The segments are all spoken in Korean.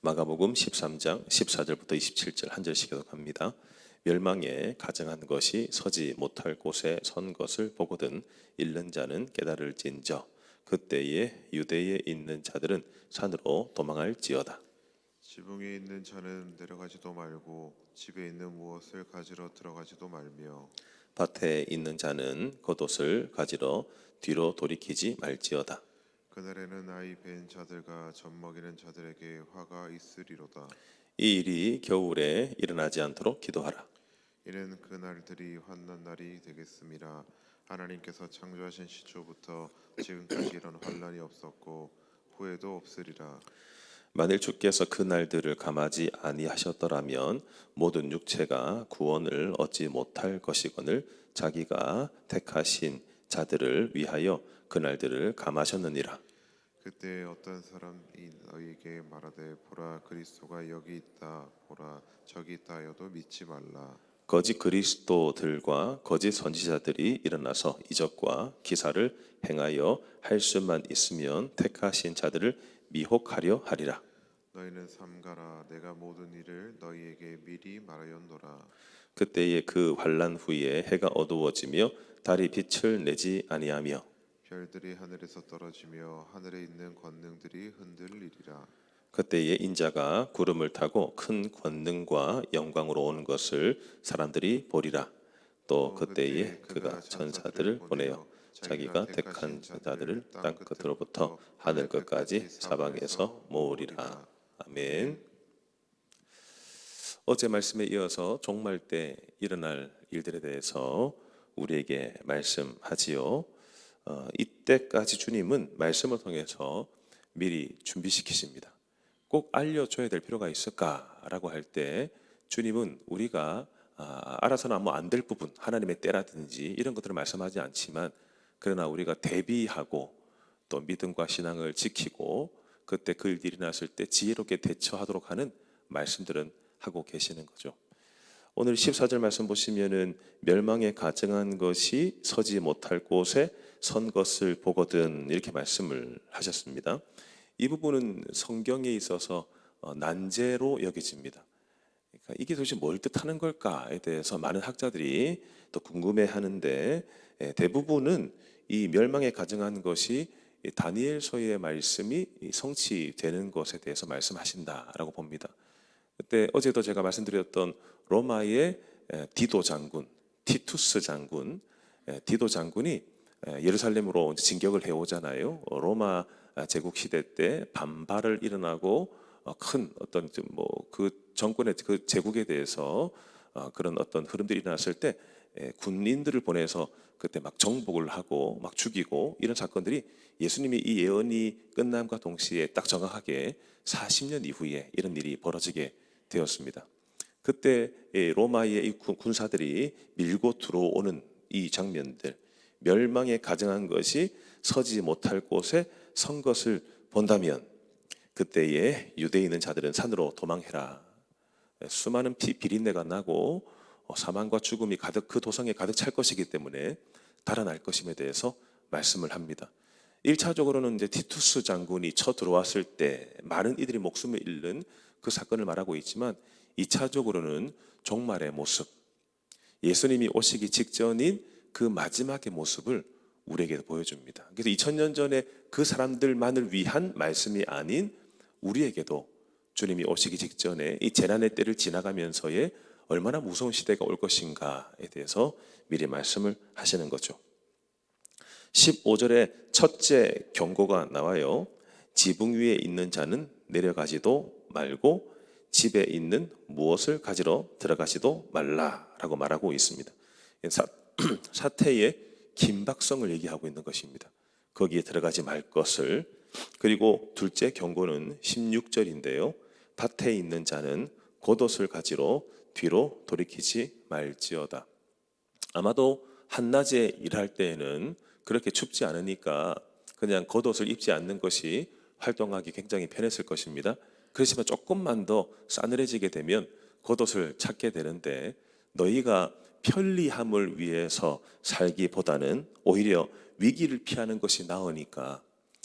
마가복음 13장 14절부터 27절 한 절씩 교독합니다. 멸망에 가정한 것이 서지 못할 곳에 선 것을 보거든 잃는 자는 깨달을진저 그때에 유대에 있는 자들은 산으로 도망할지어다. 지붕에 있는 자는 내려가지도 말고 집에 있는 무엇을 가지러 들어가지도 말며 밭에 있는 자는 겉옷을 가지러 뒤로 돌이키지 말지어다. 그날에는 아이 벤 자들과 젖 먹이는 자들에게 화가 있으리로다. 이 일이 겨울에 일어나지 않도록 기도하라. 이는 그 날들이 환난 날이 되겠습니다. 하나님께서 창조하신 시초부터 지금까지 이런 환란이 없었고 후에도 없으리라. 만일 주께서 그 날들을 감하지 아니하셨더라면 모든 육체가 구원을 얻지 못할 것이거늘 자기가 택하신 자들을 위하여 그 날들을 감하셨느니라. 그때 어떤 사람이 너희에게 말하되 보라 그리스도가 여기 있다 보라 저기 있다 하여도 믿지 말라. 거짓 그리스도들과 거짓 선지자들이 일어나서 이적과 기사를 행하여 할 수만 있으면 택하신 자들을 미혹하려 하리라. 너희는 삼가라 내가 모든 일을 너희에게 미리 말하였노라. 그때에 그 환란 후에 해가 어두워지며 달이 빛을 내지 아니하며 별들이 하늘에서 떨어지며 하늘에 있는 권능들이 흔들리리라. 그때에 인자가 구름을 타고 큰 권능과 영광으로 오는 것을 사람들이 보리라. 또 그때에 그가 천사들을 보내어 자기가 택한 자들을 땅 끝으로부터 하늘 끝까지 사방에서 모으리라. 아멘. 어제 말씀에 이어서 종말 때 일어날 일들에 대해서 우리에게 말씀하지요. 어, 이때까지 주님은 말씀을 통해서 미리 준비시키십니다. 꼭 알려줘야 될 필요가 있을까라고 할 때 주님은 우리가 아, 알아서는 아무 안 될 부분 하나님의 때라든지 이런 것들을 말씀하지 않지만 그러나 우리가 대비하고 또 믿음과 신앙을 지키고 그때 그 일들이 났을 때 지혜롭게 대처하도록 하는 말씀들은 하고 계시는 거죠. 오늘 14절 말씀 보시면은 멸망에 가증한 것이 서지 못할 곳에 선 것을 보거든 이렇게 말씀을 하셨습니다. 이 부분은 성경에 있어서 어, 난제로 여겨집니다. 그러니까 이게 도대체 뭘 뜻하는 걸까에 대해서 많은 학자들이 또 궁금해하는데 예, 대부분은 이 멸망에 가증한 것이 이 다니엘서의 말씀이 이 성취되는 것에 대해서 말씀하신다라고 봅니다. 그때 어제도 제가 말씀드렸던 로마의 에, 디도 장군, 티투스 장군, 에, 디도 장군이 에, 예루살렘으로 진격을 해오잖아요. 어, 로마 아, 제국 시대 때 반발을 일어나고 어, 큰 어떤 뭐그 정권의 그 제국에 대해서 어, 그런 어떤 흐름들이 일어났을 때 에, 군인들을 보내서 그때 막 정복을 하고 막 죽이고 이런 사건들이 예수님이 이 예언이 끝남과 동시에 딱 정확하게 40년 이후에 이런 일이 벌어지게 되었습니다. 그때 이 로마의 군사들이 밀고 들어오는 이 장면들, 멸망에 가증한 것이 서지 못할 곳에 선 것을 본다면 그때에 유대에 있는 자들은 산으로 도망해라. 수많은 피 비린내가 나고 어, 사망과 죽음이 가득 그 도성에 가득 찰 것이기 때문에 달아날 것임에 대해서 말씀을 합니다. 1차적으로는 이제 티투스 장군이 쳐 들어왔을 때 많은 이들이 목숨을 잃는 그 사건을 말하고 있지만 2차적으로는 종말의 모습, 예수님이 오시기 직전인 그 마지막의 모습을 우리에게 보여줍니다. 그래서 2000년 전에 그 사람들만을 위한 말씀이 아닌 우리에게도 주님이 오시기 직전에 이 재난의 때를 지나가면서의 얼마나 무서운 시대가 올 것인가에 대해서 미리 말씀을 하시는 거죠. 15절에 첫째 경고가 나와요. 지붕 위에 있는 자는 내려가지도 말고 집에 있는 무엇을 가지러 들어가지도 말라라고 말하고 있습니다. 사, 사태의 긴박성을 얘기하고 있는 것입니다. 거기에 들어가지 말 것을 그리고 둘째 경고는 16절인데요. 밭에 있는 자는 겉옷을 가지러 뒤로 돌이키지 말지어다. 아마도 한낮에 일할 때에는 그렇게 춥지 않으니까 그냥 겉옷을 입지 않는 것이 활동하기 굉장히 편했을 것입니다. 그렇지만 조금만 더 싸늘해지게 되면 겉옷을 찾게 되는데 너희가 편리함을 위해서 살기보다는 오히려 위기를 피하는 것이 나으니까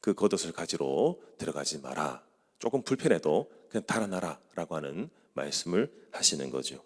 그 겉옷을 가지러 들어가지 마라 조금 불편해도 그냥 달아나라 라고 하는 말씀을 하시는 거죠.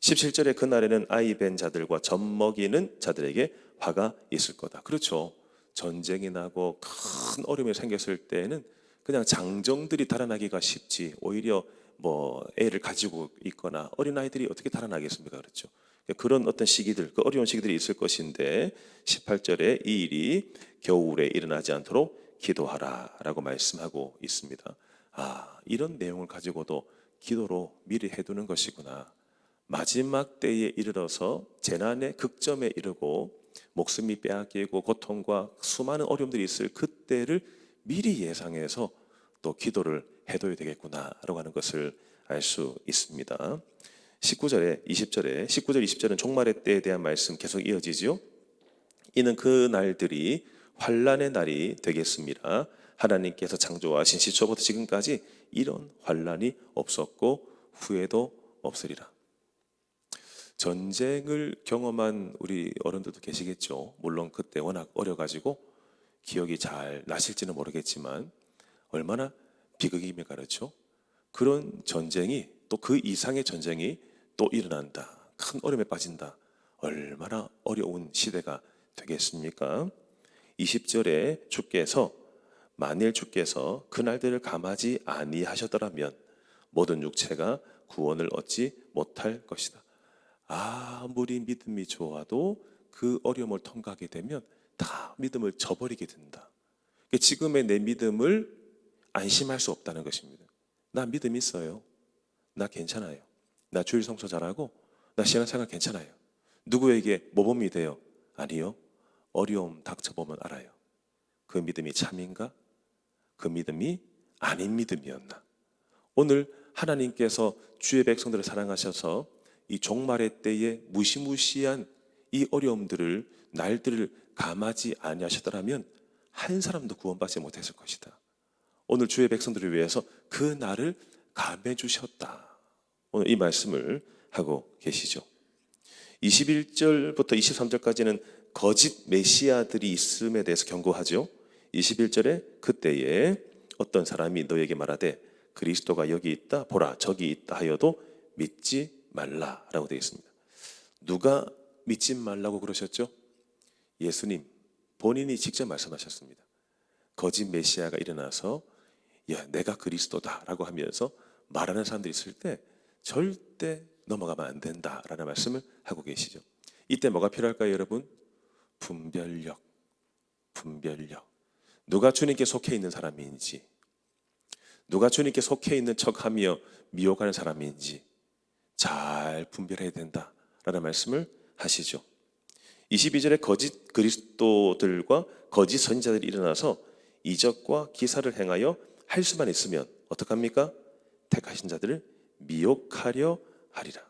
17절에 그날에는 아이 벤 자들과 젖 먹이는 자들에게 화가 있을 거다. 그렇죠. 전쟁이 나고 큰 어려움이 생겼을 때는 그냥 장정들이 달아나기가 쉽지. 오히려 뭐 애를 가지고 있거나 어린 아이들이 어떻게 달아나겠습니까? 그렇죠. 그런 어떤 시기들, 그 어려운 시기들이 있을 것인데 18절에 이 일이 겨울에 일어나지 않도록 기도하라라고 말씀하고 있습니다. 아, 이런 내용을 가지고도 기도로 미리 해두는 것이구나. 마지막 때에 이르러서 재난의 극점에 이르고 목숨이 빼앗기고 고통과 수많은 어려움들이 있을 그때를 미리 예상해서 또 기도를 해둬야 되겠구나라고 하는 것을 알 수 있습니다. 19절에 20절에 19절 20절은 종말의 때에 대한 말씀 계속 이어지지요. 이는 그 날들이 환란의 날이 되겠습니다. 하나님께서 창조하신 시초부터 지금까지 이런 환란이 없었고 후에도 없으리라. 전쟁을 경험한 우리 어른들도 계시겠죠. 물론 그때 워낙 어려 가지고 기억이 잘 나실지는 모르겠지만 얼마나 비극임을 가르쳐 그런 전쟁이 또 그 이상의 전쟁이 또 일어난다. 큰 어려움에 빠진다. 얼마나 어려운 시대가 되겠습니까? 20절에 주께서 만일 주께서 그날들을 감하지 아니하셨더라면 모든 육체가 구원을 얻지 못할 것이다. 아무리 믿음이 좋아도 그 어려움을 통과하게 되면 다 믿음을 저버리게 된다. 그러니까 지금의 내 믿음을 안심할 수 없다는 것입니다. 나 믿음 있어요. 나 괜찮아요. 나 주일 성소 잘하고 나 신앙생활 괜찮아요. 누구에게 모범이 돼요? 아니요. 어려움 닥쳐보면 알아요. 그 믿음이 참인가? 그 믿음이 아닌 믿음이었나? 오늘 하나님께서 주의 백성들을 사랑하셔서 이 종말의 때에 무시무시한 이 어려움들을 날들을 감하지 아니하셨더라면 한 사람도 구원받지 못했을 것이다. 오늘 주의 백성들을 위해서 그 날을 감해 주셨다. 오늘 이 말씀을 하고 계시죠. 21절부터 23절까지는 거짓 메시아들이 있음에 대해서 경고하죠. 21절에 그때에 어떤 사람이 너에게 말하되 그리스도가 여기 있다 보라 저기 있다 하여도 믿지 말라라고 되어 있습니다. 누가 믿지 말라고 그러셨죠? 예수님 본인이 직접 말씀하셨습니다. 거짓 메시아가 일어나서 야 내가 그리스도다라고 하면서 말하는 사람들이 있을 때 절대 넘어가면 안 된다라는 말씀을 하고 계시죠. 이때 뭐가 필요할까요, 여러분? 분별력, 분별력. 누가 주님께 속해 있는 사람인지, 누가 주님께 속해 있는 척하며 미혹하는 사람인지 잘 분별해야 된다라는 말씀을 하시죠. 22절에 거짓 그리스도들과 거짓 선지자들이 일어나서 이적과 기사를 행하여 할 수만 있으면 어떡합니까? 택하신 자들을 미혹하려 하리라.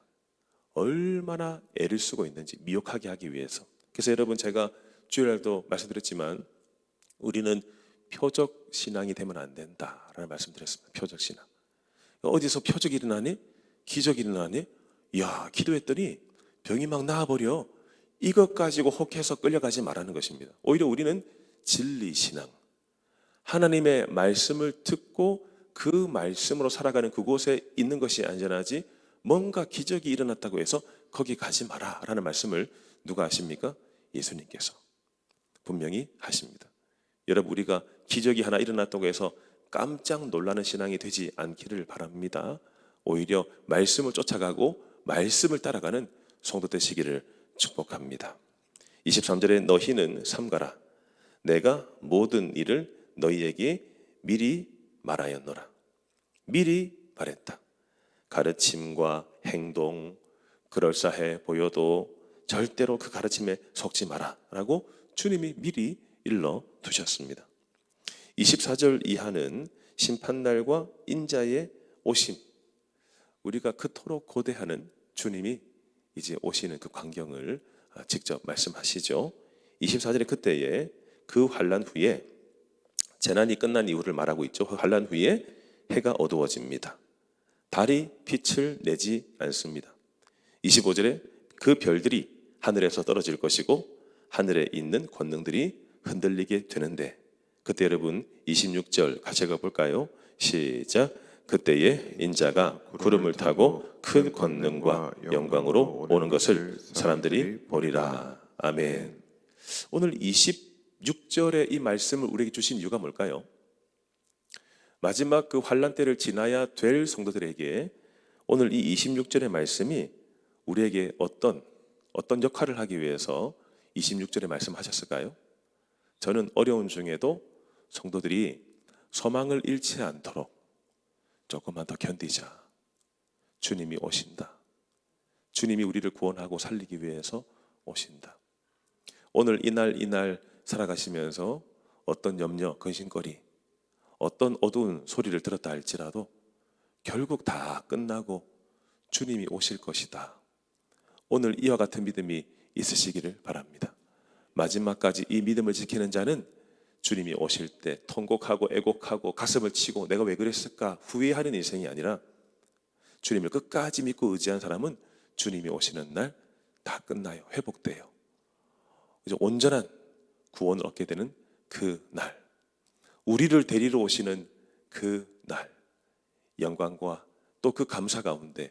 얼마나 애를 쓰고 있는지 미혹하게 하기 위해서. 그래서 여러분 제가 주일날도 말씀드렸지만 우리는 표적 신앙이 되면 안 된다라는 말씀드렸습니다. 표적 신앙. 어디서 표적이 일어나니? 기적이 일어나니? 야 기도했더니 병이 막 나아버려. 이것 가지고 혹해서 끌려가지 말라는 것입니다. 오히려 우리는 진리 신앙. 하나님의 말씀을 듣고 그 말씀으로 살아가는 그곳에 있는 것이 안전하지 뭔가 기적이 일어났다고 해서 거기 가지 마라 라는 말씀을 누가 하십니까? 예수님께서 분명히 하십니다. 여러분 우리가 기적이 하나 일어났다고 해서 깜짝 놀라는 신앙이 되지 않기를 바랍니다. 오히려 말씀을 쫓아가고 말씀을 따라가는 성도 되시기를 축복합니다. 23절에 너희는 삼가라 내가 모든 일을 너희에게 미리 말하였노라. 미리 말했다. 가르침과 행동 그럴싸해 보여도 절대로 그 가르침에 속지 마라 라고 주님이 미리 일러 두셨습니다. 24절 이하는 심판날과 인자의 오심 우리가 그토록 고대하는 주님이 이제 오시는 그 광경을 직접 말씀하시죠. 24절에 그때에 그 환란 후에 재난이 끝난 이후를 말하고 있죠. 그 환란 후에 해가 어두워집니다. 달이 빛을 내지 않습니다. 25절에 그 별들이 하늘에서 떨어질 것이고 하늘에 있는 권능들이 흔들리게 되는데 그때 여러분 26절 같이 가 볼까요? 시작. 그때에 인자가 구름을 타고 큰 권능과 영광으로 오는 것을 사람들이 보리라. 아멘. 오늘 26절의 이 말씀을 우리에게 주신 이유가 뭘까요? 마지막 그 환란 때를 지나야 될 성도들에게 오늘 이 26절의 말씀이 우리에게 어떤 어떤 역할을 하기 위해서 26절의 말씀하셨을까요? 저는 어려운 중에도 성도들이 소망을 잃지 않도록 조금만 더 견디자. 주님이 오신다. 주님이 우리를 구원하고 살리기 위해서 오신다. 오늘 이날 이날 살아가시면서 어떤 염려, 근심거리, 어떤 어두운 소리를 들었다 할지라도 결국 다 끝나고 주님이 오실 것이다. 오늘 이와 같은 믿음이 있으시기를 바랍니다. 마지막까지 이 믿음을 지키는 자는 주님이 오실 때 통곡하고 애곡하고 가슴을 치고 내가 왜 그랬을까 후회하는 인생이 아니라 주님을 끝까지 믿고 의지한 사람은 주님이 오시는 날 다 끝나요. 회복돼요. 이제 온전한 구원을 얻게 되는 그 날. 우리를 데리러 오시는 그 날. 영광과 또 그 감사 가운데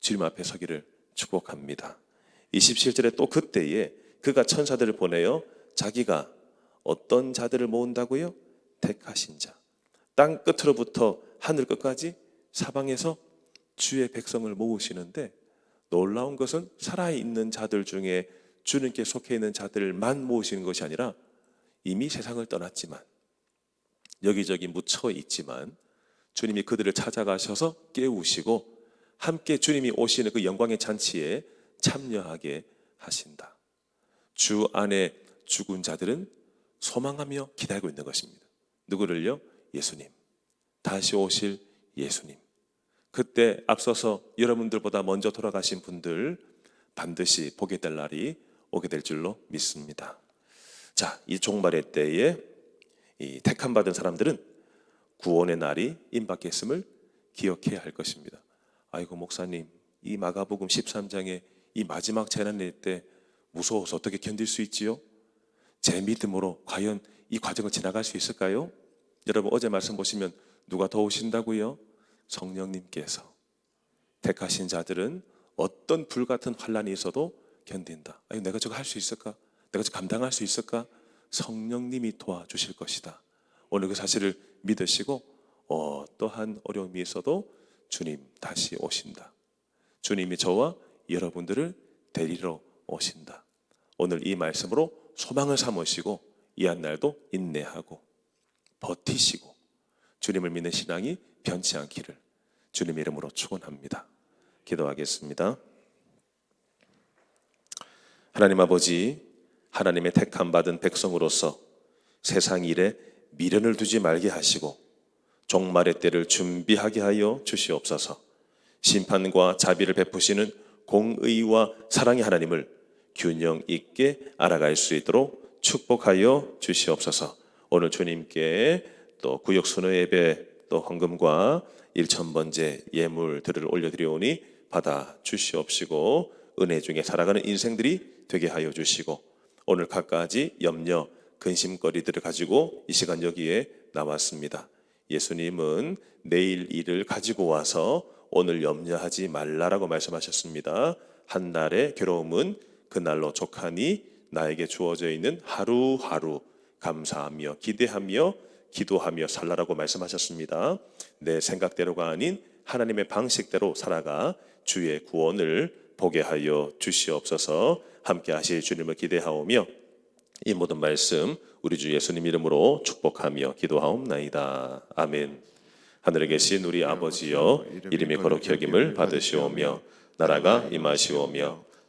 주님 앞에 서기를 축복합니다. 27절에 또 그때에 그가 천사들을 보내어 자기가 어떤 자들을 모은다고요? 택하신 자. 땅 끝으로부터 하늘 끝까지 사방에서 주의 백성을 모으시는데 놀라운 것은 살아있는 자들 중에 주님께 속해 있는 자들만 모으시는 것이 아니라 이미 세상을 떠났지만 여기저기 묻혀 있지만 주님이 그들을 찾아가셔서 깨우시고 함께 주님이 오시는 그 영광의 잔치에 참여하게 하신다. 주 안에 죽은 자들은 소망하며 기다리고 있는 것입니다. 누구를요? 예수님. 다시 오실 예수님. 그때 앞서서 여러분들보다 먼저 돌아가신 분들 반드시 보게 될 날이 오게 될 줄로 믿습니다. 자, 이 종말의 때에 이 택함 받은 사람들은 구원의 날이 임박했음을 기억해야 할 것입니다. 아이고 목사님, 이 마가복음 13장의 이 마지막 재난의 때 무서워서 어떻게 견딜 수 있지요? 제 믿음으로 과연 이 과정을 지나갈 수 있을까요? 여러분 어제 말씀 보시면 누가 더 오신다고요? 성령님께서 택하신 자들은 어떤 불같은 환란이 있어도 견딘다. 아니 내가 저거 할 수 있을까? 내가 저거 감당할 수 있을까? 성령님이 도와주실 것이다. 오늘 그 사실을 믿으시고 어떠한 어려움이 있어도 주님 다시 오신다. 주님이 저와 여러분들을 데리러 오신다. 오늘 이 말씀으로 소망을 삼으시고 이 한 날도 인내하고 버티시고 주님을 믿는 신앙이 변치 않기를 주님 이름으로 축원합니다. 기도하겠습니다. 하나님 아버지 하나님의 택함 받은 백성으로서 세상 일에 미련을 두지 말게 하시고 종말의 때를 준비하게 하여 주시옵소서. 심판과 자비를 베푸시는 공의와 사랑의 하나님을 균형 있게 알아갈 수 있도록 축복하여 주시옵소서. 오늘 주님께 또 구역 순회 예배 또 헌금과 일천번제 예물들을 올려드리오니 받아 주시옵시고 은혜 중에 살아가는 인생들이 되게 하여 주시고 오늘 갖가지 염려 근심거리들을 가지고 이 시간 여기에 나왔습니다. 예수님은 내일 일을 가지고 와서 오늘 염려하지 말라라고 말씀하셨습니다. 한 날의 괴로움은 그날로 족하니 나에게 주어져 있는 하루하루 감사하며 기대하며 기도하며 살라라고 말씀하셨습니다. 내 생각대로가 아닌 하나님의 방식대로 살아가 주의 구원을 보게 하여 주시옵소서 함께 하실 주님을 기대하오며 이 모든 말씀 우리 주 예수님 이름으로 축복하며 기도하옵나이다. 아멘. 하늘에 계신 우리 아버지여 이름이 거룩히 여김을 받으시오며 나라가 임하시오며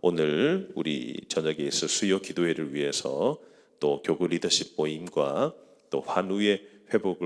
오늘 우리 저녁에 있을 수요 기도회를 위해서 또 교구 리더십 모임과 또 환우의 회복을